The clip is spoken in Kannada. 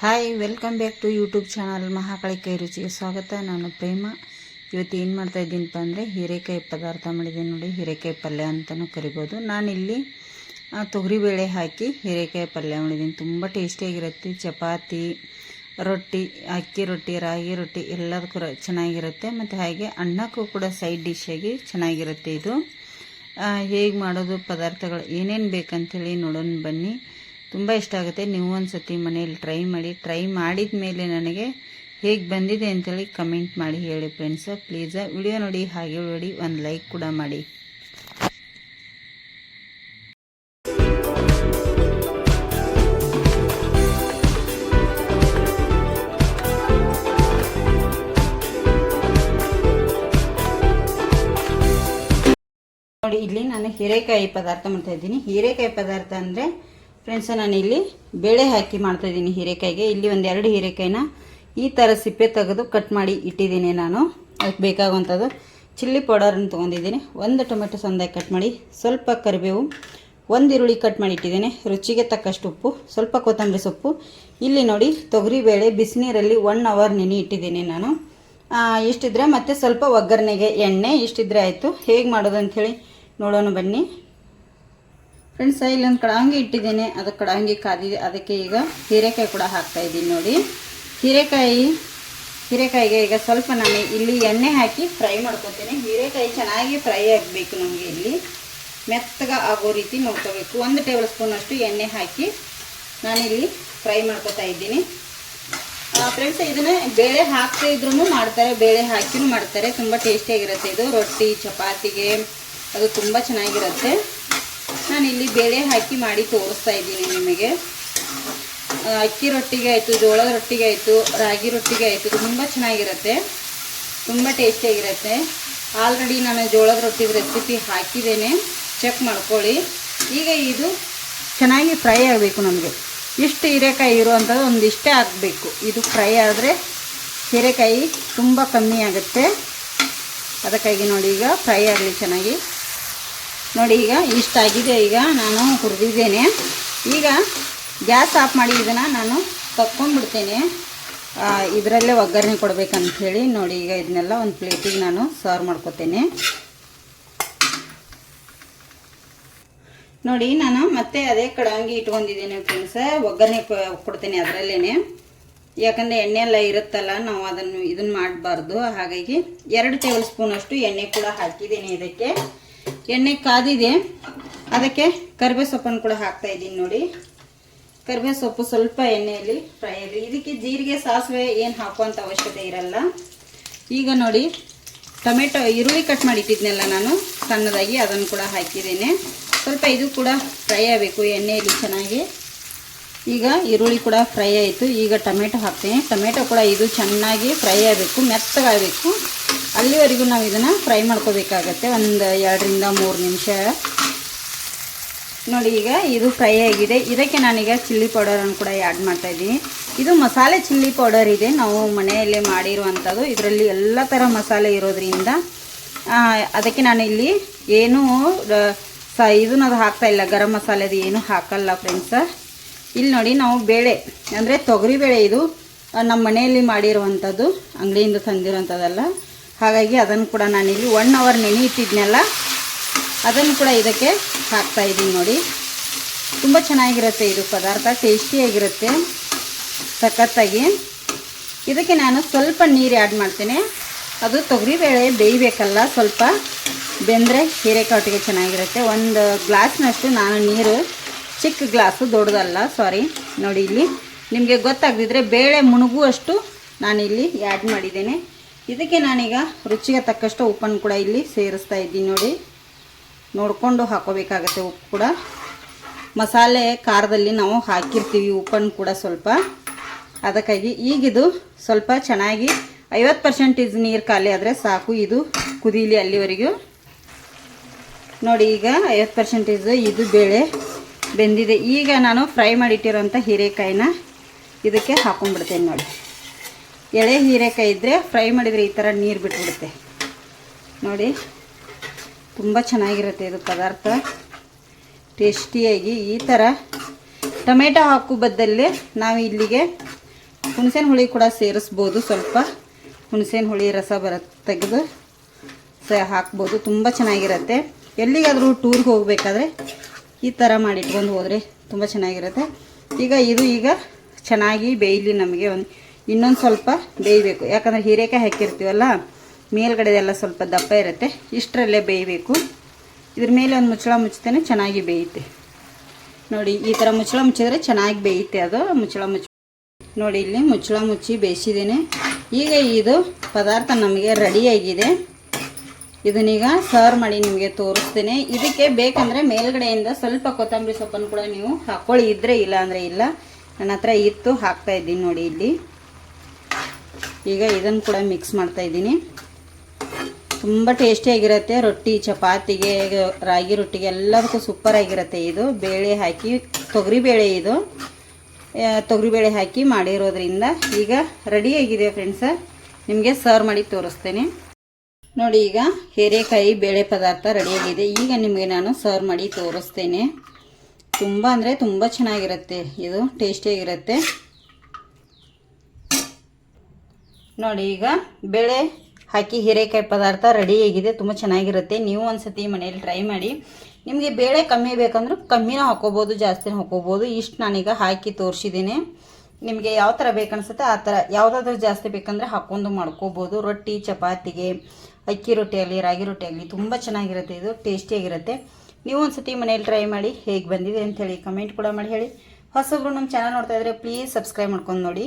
Hi welcome back to YouTube channel Mahakali ಕೈ ರುಚಿಗೆ ಸ್ವಾಗತ ನಾನು ಪ್ರೇಮ ಇವತ್ತು ಏನು ಮಾಡ್ತಾ ಇದ್ದೀನಪ್ಪ ಅಂದರೆ ಹೀರೆಕಾಯಿ ಪದಾರ್ಥ ಮಾಡಿದ್ದೀನಿ ನೋಡಿ ಹೀರೆಕಾಯಿ ಪಲ್ಯ ಅಂತಲೂ ಕರಿಬೋದು ನಾನಿಲ್ಲಿ ತೊಗರಿಬೇಳೆ ಹಾಕಿ ಹೀರೆಕಾಯಿ ಪಲ್ಯ ಮಾಡಿದ್ದೀನಿ. ತುಂಬ ಟೇಸ್ಟಿಯಾಗಿರುತ್ತೆ ಚಪಾತಿ, ರೊಟ್ಟಿ, ಅಕ್ಕಿ ರೊಟ್ಟಿ, ರಾಗಿ ರೊಟ್ಟಿ ಎಲ್ಲದಕ್ಕೂ ಚೆನ್ನಾಗಿರುತ್ತೆ. ಮತ್ತು ಹಾಗೆ ಅನ್ನಕ್ಕೂ ಕೂಡ ಸೈಡ್ ಡಿಶ್ಶಾಗಿ ಚೆನ್ನಾಗಿರುತ್ತೆ ಇದು. ಹೇಗೆ ಮಾಡೋದು, ಪದಾರ್ಥಗಳು ಏನೇನು ಬೇಕಂತೇಳಿ ನೋಡೋಣ ಬನ್ನಿ. ತುಂಬ ಇಷ್ಟ ಆಗುತ್ತೆ. ನೀವು ಒಂದು ಸತಿ ಮನೇಲಿ ಟ್ರೈ ಮಾಡಿ ಟ್ರೈ ಮಾಡಿದ ಮೇಲೆ ನನಗೆ ಹೇಗೆ ಬಂದಿದೆ ಅಂತೇಳಿ ಕಮೆಂಟ್ ಮಾಡಿ ಹೇಳಿ ಫ್ರೆಂಡ್ಸ್ ಪ್ಲೀಸ್ ವಿಡಿಯೋ ನೋಡಿ, ಹಾಗೆ ನೋಡಿ, ಒಂದು ಲೈಕ್ ಕೂಡ ಮಾಡಿ. ನೋಡಿ, ಇಲ್ಲಿ ನಾನು ಹೀರೆಕಾಯಿ ಪದಾರ್ಥ ಮಾಡ್ತಾ ಇದ್ದೀನಿ. ಹೀರೆಕಾಯಿ ಪದಾರ್ಥ ಅಂದರೆ ಫ್ರೆಂಡ್ಸ್ ಇಲ್ಲಿ ಬೇಳೆ ಹಾಕಿ ಮಾಡ್ತಾ ಇದ್ದೀನಿ ಹೀರೆಕಾಯಿಗೆ. ಇಲ್ಲಿ ಒಂದು ಎರಡು ಹೀರೆಕಾಯಿನ ಈ ಥರ ಸಿಪ್ಪೆ ತೆಗೆದು ಕಟ್ ಮಾಡಿ ಇಟ್ಟಿದ್ದೀನಿ ನಾನು. ಅದಕ್ಕೆ ಬೇಕಾಗುವಂಥದ್ದು ಚಿಲ್ಲಿ ಪೌಡರನ್ನು ತೊಗೊಂಡಿದ್ದೀನಿ. ಒಂದು ಟೊಮೆಟೊ ಸಂದಾಗಿ ಕಟ್ ಮಾಡಿ, ಸ್ವಲ್ಪ ಕರಿಬೇವು, ಒಂದು ಈರುಳ್ಳಿ ಕಟ್ ಮಾಡಿ ಇಟ್ಟಿದ್ದೀನಿ. ರುಚಿಗೆ ತಕ್ಕಷ್ಟು ಉಪ್ಪು, ಸ್ವಲ್ಪ ಕೊತ್ತಂಬರಿ ಸೊಪ್ಪು. ಇಲ್ಲಿ ನೋಡಿ ತೊಗರಿಬೇಳೆ ಬಿಸಿನೀರಲ್ಲಿ ಒನ್ ಅವರ್ ನೆನೆ ಇಟ್ಟಿದ್ದೀನಿ ನಾನು. ಇಷ್ಟಿದ್ರೆ ಮತ್ತೆ ಸ್ವಲ್ಪ ಒಗ್ಗರಣೆಗೆ ಎಣ್ಣೆ ಇಷ್ಟಿದ್ರೆ ಆಯಿತು. ಹೇಗೆ ಮಾಡೋದು ಅಂಥೇಳಿ ನೋಡೋಣ ಬನ್ನಿ. ಫ್ರೆಂಡ್ಸ್ ಇಲ್ಲೊಂದು ಕಡಾಂಗಿ ಇಟ್ಟಿದ್ದೀನಿ. ಅದು ಕಡಾಂಗಿ ಕಾದಿದೆ ಅದಕ್ಕೆ ಈಗ ಹೀರೆಕಾಯಿ ಕೂಡ ಹಾಕ್ತಾ ಇದ್ದೀನಿ ನೋಡಿ. ಹೀರೆಕಾಯಿ, ಹೀರೆಕಾಯಿಗೆ ಈಗ ಸ್ವಲ್ಪ ನಾನು ಇಲ್ಲಿ ಎಣ್ಣೆ ಹಾಕಿ ಫ್ರೈ ಮಾಡ್ಕೊತೀನಿ. ಹೀರೆಕಾಯಿ ಚೆನ್ನಾಗಿ ಫ್ರೈ ಆಗಬೇಕು ನಮಗೆ ಇಲ್ಲಿ. ಮೆತ್ತಗ ಆಗೋ ರೀತಿ ನೋಡ್ಕೋಬೇಕು. ಒಂದು ಟೇಬಲ್ ಸ್ಪೂನಷ್ಟು ಎಣ್ಣೆ ಹಾಕಿ ನಾನಿಲ್ಲಿ ಫ್ರೈ ಮಾಡ್ಕೊತಾ ಇದ್ದೀನಿ. ಫ್ರೆಂಡ್ಸ್ ಇದನ್ನ ಬೇಳೆ ಹಾಕ್ತಾ ಇದ್ರೂ ಮಾಡ್ತಾರೆ. ಬೇಳೆ ಹಾಕಿನೂ ಮಾಡ್ತಾರೆ. ತುಂಬ ಟೇಸ್ಟಿಯಾಗಿರುತ್ತೆ ಇದು. ರೊಟ್ಟಿ, ಚಪಾತಿಗೆ ಅದು ತುಂಬ ಚೆನ್ನಾಗಿರುತ್ತೆ. ನಾನು ಇಲ್ಲಿ ಬೇಳೆ ಹಾಕಿ ಮಾಡಿ ತೋರಿಸ್ತಾ ಇದ್ದೀನಿ ನಿಮಗೆ. ಅಕ್ಕಿ ರೊಟ್ಟಿಗೆ ಆಯಿತು, ಜೋಳದ ರೊಟ್ಟಿಗೆ ಆಯಿತು, ರಾಗಿ ರೊಟ್ಟಿಗೆ ಆಯಿತು. ತುಂಬ ಚೆನ್ನಾಗಿರುತ್ತೆ. ತುಂಬ ಟೇಸ್ಟಿಯಾಗಿರುತ್ತೆ ಆಲ್ರೆಡಿ ನಾನು ಜೋಳದ ರೊಟ್ಟಿದ ರೆಸಿಪಿ ಹಾಕಿದ್ದೇನೆ. ಚೆಕ್ ಮಾಡ್ಕೊಳ್ಳಿ. ಈಗ ಇದು ಚೆನ್ನಾಗಿ ಫ್ರೈ ಆಗಬೇಕು ನಮಗೆ. ಇಷ್ಟು ಹೀರೆಕಾಯಿ ಇರುವಂಥದ್ದು ಒಂದಿಷ್ಟೇ ಆಗಬೇಕು. ಇದು ಫ್ರೈ ಆದರೆ ಹೀರೆಕಾಯಿ ತುಂಬ ಕಮ್ಮಿ ಆಗುತ್ತೆ. ಅದಕ್ಕಾಗಿ ನೋಡಿ ಈಗ ಫ್ರೈ ಆಗಲಿ ಚೆನ್ನಾಗಿ. ನೋಡಿ ಈಗ ಇಷ್ಟಾಗಿದೆ. ಈಗ ನಾನು ಹುರಿದಿದ್ದೇನೆ. ಈಗ ಗ್ಯಾಸ್ ಆಫ್ ಮಾಡಿ ಇದನ್ನು ನಾನು ತಕ್ಕೊಂಡ್ಬಿಡ್ತೇನೆ. ಇದರಲ್ಲೇ ಒಗ್ಗರಣೆ ಕೊಡ್ಬೇಕಂತ ಹೇಳಿ ನೋಡಿ ಈಗ ಇದನ್ನೆಲ್ಲ ಒಂದು ಪ್ಲೇಟಿಗೆ ನಾನು ಸರ್ವ್ ಮಾಡ್ಕೊತೇನೆ. ನೋಡಿ ನಾನು ಮತ್ತೆ ಅದೇ ಕಡಂಗಿ ಇಟ್ಕೊಂಡಿದ್ದೀನಿ ಫ್ರೆಂಡ್ಸ್ ಒಗ್ಗರಣೆ ಕೊಡ್ತೇನೆ ಅದರಲ್ಲೇ ಯಾಕಂದರೆ ಎಣ್ಣೆ ಎಲ್ಲ ಇರುತ್ತಲ್ಲ, ನಾವು ಅದನ್ನು ಇದನ್ನು ಮಾಡಬಾರ್ದು. ಹಾಗಾಗಿ ಎರಡು ಟೇಬಲ್ ಸ್ಪೂನಷ್ಟು ಎಣ್ಣೆ ಕೂಡ ಹಾಕಿದ್ದೀನಿ ಇದಕ್ಕೆ. ಎಣ್ಣೆ ಕಾದಿದೆ. ಅದಕ್ಕೆ ಕರಿಬೇ ಸೊಪ್ಪನ್ನು ಕೂಡ ಹಾಕ್ತಾ ಇದ್ದೀನಿ ನೋಡಿ. ಕರಿಬೇ ಸೊಪ್ಪು ಸ್ವಲ್ಪ ಎಣ್ಣೆಯಲ್ಲಿ ಫ್ರೈ ಆಗಲಿ ಇದಕ್ಕೆ ಜೀರಿಗೆ, ಸಾಸಿವೆ ಏನು ಹಾಕುವಂಥ ಅವಶ್ಯಕತೆ ಇರಲ್ಲ. ಈಗ ನೋಡಿ, ಟೊಮೆಟೊ, ಈರುಳ್ಳಿ ಕಟ್ ಮಾಡಿಟ್ಟಿದ್ನಲ್ಲ ನಾನು, ಸಣ್ಣದಾಗಿ ಅದನ್ನು ಕೂಡ ಹಾಕಿದ್ದೇನೆ. ಸ್ವಲ್ಪ ಇದು ಕೂಡ ಫ್ರೈ ಆಗಬೇಕು ಎಣ್ಣೆಯಲ್ಲಿ ಚೆನ್ನಾಗಿ. ಈಗ ಈರುಳ್ಳಿ ಕೂಡ ಫ್ರೈ ಆಯಿತು. ಈಗ ಟೊಮೆಟೊ ಹಾಕ್ತೀನಿ. ಟೊಮೆಟೊ ಕೂಡ ಇದು ಚೆನ್ನಾಗಿ ಫ್ರೈ ಆಗಬೇಕು, ಮೆತ್ತಗಾಗಬೇಕು. ಅಲ್ಲಿವರೆಗೂ ನಾವು ಇದನ್ನು ಫ್ರೈ ಮಾಡ್ಕೋಬೇಕಾಗತ್ತೆ. ಒಂದು ಎರಡರಿಂದ ಮೂರು ನಿಮಿಷ. ನೋಡಿ ಈಗ ಇದು ಫ್ರೈ ಆಗಿದೆ. ಇದಕ್ಕೆ ನಾನೀಗ ಚಿಲ್ಲಿ ಪೌಡರನ್ನು ಕೂಡ ಆ್ಯಡ್ ಮಾಡ್ತಾಯಿದ್ದೀನಿ ಇದು ಮಸಾಲೆ ಚಿಲ್ಲಿ ಪೌಡರ್ ಇದೆ. ನಾವು ಮನೆಯಲ್ಲೇ ಮಾಡಿರುವಂಥದ್ದು ಇದರಲ್ಲಿ ಎಲ್ಲ ಥರ ಮಸಾಲೆ ಇರೋದ್ರಿಂದ ಅದಕ್ಕೆ ನಾನು ಇಲ್ಲಿ ಏನೂ ಸ ಇದನ್ನದು ಹಾಕ್ತಾ ಇಲ್ಲ. ಗರಂ ಮಸಾಲೆದು ಏನೂ ಹಾಕಲ್ಲ ಫ್ರೆಂಡ್ಸ ಇಲ್ಲಿ ನೋಡಿ ನಾವು ಬೇಳೆ, ಅಂದರೆ ತೊಗರಿಬೇಳೆ ಇದು ನಮ್ಮ ಮನೆಯಲ್ಲಿ ಮಾಡಿರುವಂಥದ್ದು ಅಂಗಡಿಯಿಂದ ತಂದಿರುವಂಥದ್ದಲ್ಲ ಹಾಗಾಗಿ ಅದನ್ನು ಕೂಡ ನಾನಿಲ್ಲಿ ಒನ್ ಅವರ್ ನೆನೆ ಅದನ್ನು ಕೂಡ ಇದಕ್ಕೆ ಹಾಕ್ತಾ ಇದ್ದೀನಿ ನೋಡಿ. ತುಂಬ ಚೆನ್ನಾಗಿರುತ್ತೆ ಇದು ಪದಾರ್ಥ ಟೇಸ್ಟಿಯಾಗಿರುತ್ತೆ ಸಖತ್ತಾಗಿ. ಇದಕ್ಕೆ ನಾನು ಸ್ವಲ್ಪ ನೀರು ಆ್ಯಡ್ ಮಾಡ್ತೇನೆ. ಅದು ತೊಗರಿಬೇಳೆ ಬೇಯಬೇಕಲ್ಲ, ಸ್ವಲ್ಪ ಬೆಂದರೆ ಹೀರೆಕಾಟಿಗೆ ಚೆನ್ನಾಗಿರುತ್ತೆ. ಒಂದು ಗ್ಲಾಸ್ನಷ್ಟು ನಾನು ನೀರು, ಚಿಕ್ಕ ಗ್ಲಾಸು, ದೊಡ್ಡದಲ್ಲ ಸಾರಿ ನೋಡಿ ಇಲ್ಲಿ ನಿಮಗೆ ಗೊತ್ತಾಗದಿದ್ರೆ ಬೇಳೆ ಮುಣುಗುವಷ್ಟು ನಾನಿಲ್ಲಿ ಆ್ಯಡ್ ಮಾಡಿದ್ದೇನೆ. ಇದಕ್ಕೆ ನಾನೀಗ ರುಚಿಗೆ ತಕ್ಕಷ್ಟು ಉಪ್ಪನ್ನು ಕೂಡ ಇಲ್ಲಿ ಸೇರಿಸ್ತಾ ಇದ್ದೀನಿ ನೋಡಿ. ನೋಡಿಕೊಂಡು ಹಾಕೋಬೇಕಾಗತ್ತೆ ಉಪ್ಪು ಕೂಡ. ಮಸಾಲೆ ಖಾರದಲ್ಲಿ ನಾವು ಹಾಕಿರ್ತೀವಿ ಉಪ್ಪನ್ನು ಕೂಡ ಸ್ವಲ್ಪ. ಅದಕ್ಕಾಗಿ ಈಗಿದು ಸ್ವಲ್ಪ ಚೆನ್ನಾಗಿ ಐವತ್ತು ಪರ್ಸೆಂಟೇಜ್ ನೀರು ಖಾಲಿ ಆದರೆ ಸಾಕು. ಇದು ಕುದೀಲಿ ಅಲ್ಲಿವರೆಗೂ. ನೋಡಿ ಈಗ ಐವತ್ತು ಪರ್ಸೆಂಟೇಜ್ ಇದು ಬೇಳೆ ಬೆಂದಿದೆ. ಈಗ ನಾನು ಫ್ರೈ ಮಾಡಿಟ್ಟಿರೋಂಥ ಹೀರೆಕಾಯಿನ ಇದಕ್ಕೆ ಹಾಕೊಂಡ್ಬಿಡ್ತೇನೆ ನೋಡಿ. ಎಳೆ ಹೀರೆಕಾಯಿ ಇದ್ದರೆ ಫ್ರೈ ಮಾಡಿದರೆ ಈ ಥರ ನೀರು ಬಿಟ್ಬಿಡುತ್ತೆ. ನೋಡಿ, ತುಂಬ ಚೆನ್ನಾಗಿರುತ್ತೆ ಇದು ಪದಾರ್ಥ. ಟೇಸ್ಟಿಯಾಗಿ ಈ ಥರ ಟೊಮೆಟೊ ಹಾಕು ಬದಲೇ ನಾವು ಇಲ್ಲಿಗೆ ಹುಣಸೇನ ಹುಳಿ ಕೂಡ ಸೇರಿಸ್ಬೋದು ಸ್ವಲ್ಪ. ಹುಣಸೇನ ಹುಳಿ ರಸ ಬರ, ತೆಗೆದು ಸ ಹಾಕ್ಬೋದು. ತುಂಬ ಚೆನ್ನಾಗಿರುತ್ತೆ. ಎಲ್ಲಿಗಾದರೂ ಟೂರ್ಗೆ ಹೋಗಬೇಕಾದ್ರೆ ಈ ಥರ ಮಾಡಿಟ್ಕೊಂಡು ಹೋದರೆ ತುಂಬ ಚೆನ್ನಾಗಿರುತ್ತೆ. ಈಗ ಇದು ಈಗ ಚೆನ್ನಾಗಿ ಬೇಯಲಿ ನಮಗೆ ಒಂದು ಇನ್ನೊಂದು ಸ್ವಲ್ಪ ಬೇಯಬೇಕು. ಯಾಕಂದರೆ ಹೀರೆಕಾಯಿ ಹಾಕಿರ್ತೀವಲ್ಲ, ಮೇಲ್ಗಡೆದೆಲ್ಲ ಸ್ವಲ್ಪ ದಪ್ಪ ಇರುತ್ತೆ. ಇಷ್ಟರಲ್ಲೇ ಬೇಯಬೇಕು. ಇದ್ರ ಮೇಲೆ ಒಂದು ಮುಚ್ಚಳ ಮುಚ್ಚತೇನೆ ಚೆನ್ನಾಗಿ ಬೇಯುತ್ತೆ. ನೋಡಿ, ಈ ಥರ ಮುಚ್ಚಳ ಮುಚ್ಚಿದ್ರೆ ಚೆನ್ನಾಗಿ ಬೇಯುತ್ತೆ ಅದು. ಮುಚ್ಚಳ ಮುಚ್ಚಿ ನೋಡಿ, ಇಲ್ಲಿ ಮುಚ್ಚಳ ಮುಚ್ಚಿ ಬೇಯಿಸಿದ್ದೇನೆ. ಈಗ ಇದು ಪದಾರ್ಥ ನಮಗೆ ರೆಡಿಯಾಗಿದೆ ಇದನ್ನೀಗ ಸರ್ವ್ ಮಾಡಿ ನಿಮಗೆ ತೋರಿಸ್ತೇನೆ. ಇದಕ್ಕೆ ಬೇಕಂದರೆ ಮೇಲ್ಗಡೆಯಿಂದ ಸ್ವಲ್ಪ ಕೊತ್ತಂಬರಿ ಸೊಪ್ಪನ್ನು ಕೂಡ ನೀವು ಹಾಕ್ಕೊಳ್ಳಿ ಇದ್ದರೆ ಇಲ್ಲ ಅಂದರೆ ಇಲ್ಲ. ನನ್ನ ಹತ್ರ ಇತ್ತು, ಹಾಕ್ತಾ ಇದ್ದೀನಿ ನೋಡಿ ಇಲ್ಲಿ. ಈಗ ಇದನ್ನು ಕೂಡ ಮಿಕ್ಸ್ ಮಾಡ್ತಾ ಇದ್ದೀನಿ. ತುಂಬ ಟೇಸ್ಟಿಯಾಗಿರುತ್ತೆ ರೊಟ್ಟಿ, ಚಪಾತಿಗೆ, ರಾಗಿ ರೊಟ್ಟಿಗೆ ಎಲ್ಲದಕ್ಕೂ ಸೂಪರ್ ಆಗಿರುತ್ತೆ ಇದು. ಬೇಳೆ ಹಾಕಿ, ತೊಗರಿ ಬೇಳೆ ಇದು. ತೊಗರಿ ತೊಗರಿಬೇಳೆ ಹಾಕಿ ಮಾಡಿರೋದ್ರಿಂದ ಈಗ ರೆಡಿಯಾಗಿದೆ ಫ್ರೆಂಡ್ಸ ನಿಮಗೆ ಸರ್ವ್ ಮಾಡಿ ತೋರಿಸ್ತೇನೆ. ನೋಡಿ ಈಗ ಹೀರೆಕಾಯಿ ಬೇಳೆ ಪದಾರ್ಥ ರೆಡಿಯಾಗಿದೆ ಈಗ ನಿಮಗೆ ನಾನು ಸರ್ವ್ ಮಾಡಿ ತೋರಿಸ್ತೇನೆ. ತುಂಬ ಅಂದರೆ ತುಂಬ ಚೆನ್ನಾಗಿರುತ್ತೆ. ಇದು ಟೇಸ್ಟಿಯಾಗಿರುತ್ತೆ ನೋಡಿ, ಈಗ ಬೇಳೆ ಹಾಕಿ ಹೀರೆಕಾಯಿ ಪದಾರ್ಥ ರೆಡಿಯಾಗಿದೆ ತುಂಬ ಚೆನ್ನಾಗಿರುತ್ತೆ. ನೀವು ಒಂದ್ಸತಿ ಮನೇಲಿ ಟ್ರೈ ಮಾಡಿ. ನಿಮಗೆ ಬೇಳೆ ಕಮ್ಮಿ ಬೇಕಂದ್ರೆ ಕಮ್ಮಿನೂ ಹಾಕೋಬೋದು, ಜಾಸ್ತಿನೂ ಹಾಕೋಬೋದು. ಇಷ್ಟು ನಾನೀಗ ಹಾಕಿ ತೋರಿಸಿದ್ದೀನಿ ನಿಮಗೆ ಯಾವ ಥರ ಬೇಕನ್ಸುತ್ತೆ ಆ ಥರ ಯಾವುದಾದ್ರೂ ಜಾಸ್ತಿ ಬೇಕಂದರೆ ಹಾಕ್ಕೊಂಡು ಮಾಡ್ಕೋಬೋದು. ರೊಟ್ಟಿ, ಚಪಾತಿಗೆ, ಅಕ್ಕಿ ರೊಟ್ಟಿ ರಾಗಿ ರೊಟ್ಟಿ ಆಗಲಿ, ತುಂಬ ಚೆನ್ನಾಗಿರುತ್ತೆ ಇದು ಟೇಸ್ಟಿಯಾಗಿರುತ್ತೆ ನೀವು ಒಂದ್ಸತಿ ಮನೇಲಿ ಟ್ರೈ ಮಾಡಿ ಹೇಗೆ ಬಂದಿದೆ ಅಂಥೇಳಿ ಕಮೆಂಟ್ ಕೂಡ ಮಾಡಿ ಹೇಳಿ. ಹೊಸಬ್ರು ನಮ್ಮ ಚಾನಲ್ ನೋಡ್ತಾ ಇದ್ರೆ ಪ್ಲೀಸ್ ಸಬ್ಸ್ಕ್ರೈಬ್ ಮಾಡ್ಕೊಂಡು ನೋಡಿ.